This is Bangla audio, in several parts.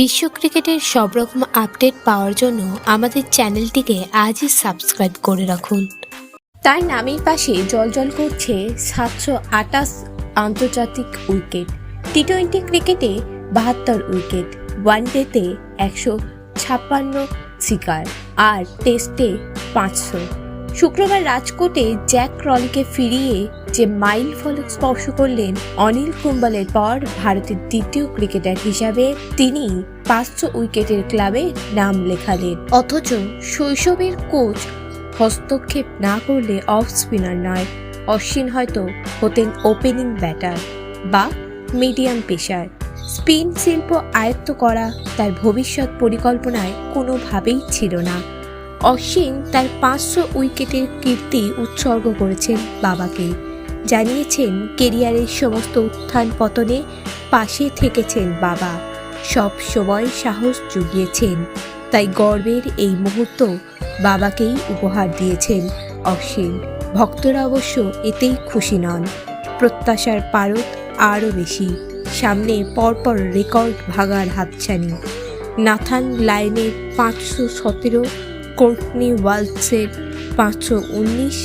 বিশ্ব ক্রিকেটের সব রকম আপডেট পাওয়ার জন্য আমাদের চ্যানেলটিকে আজই সাবস্ক্রাইব করে রাখুন। তার নামের পাশে জলজল করছে সাতশো আটাশ আন্তর্জাতিক উইকেট। টি টোয়েন্টি ক্রিকেটে বাহাত্তর উইকেট ওয়ান ওয়ানডেতে একশো ছাপ্পান্ন শিকার, আর টেস্টে পাঁচশো। শুক্রবার রাজকোটে জ্যাক ক্রলিকে ফিরিয়ে যে মাইল ফলক স্পর্শ করলেন অনিল কুম্বলের পর ভারতের দ্বিতীয় ক্রিকেটার হিসাবে তিনি পাঁচশো উইকেটের ক্লাবে নাম লেখালেন। অথচ শৈশবের কোচ হস্তক্ষেপ না করলে অফ স্পিনার নয়, অশ্বিন হয়তো হতেন ওপেনিং ব্যাটার বা মিডিয়াম পেশার স্পিন শিল্প আয়ত্ত করা তার ভবিষ্যৎ পরিকল্পনায় কোনোভাবেই ছিল না। অশ্বিন তার পাঁচশো উইকেটের কীর্তি উৎসর্গ করেছেন বাবাকে। জানিয়েছেন কেরিয়ারের সমস্ত উত্থান পতনে পাশে থেকেছেন বাবা। সব সময় সাহস জুগিয়েছেন। তাই গর্বের এই মুহূর্ত বাবাকেই উপহার দিয়েছেন অশ্বিন ভক্তরা অবশ্য এতেই খুশি নন। প্রত্যাশার পারত আরও বেশি। সামনে পরপর রেকর্ড ভাগার হাতছানি। নাথান লাইনের পাঁচশো সতেরো কোর্টনি ওয়ালসের পাঁচশো উনিশ,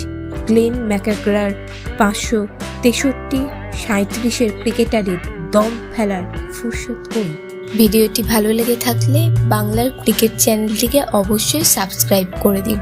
গ্লেন ম্যাকাগ্রার পাঁচশো তেষট্টি সাঁত্রিশের ক্রিকেটারের দম ফেলার ফুরসত কই ভিডিওটি ভালো লেগে থাকলে বাংলার ক্রিকেট চ্যানেলটিকে অবশ্যই সাবস্ক্রাইব করে দিন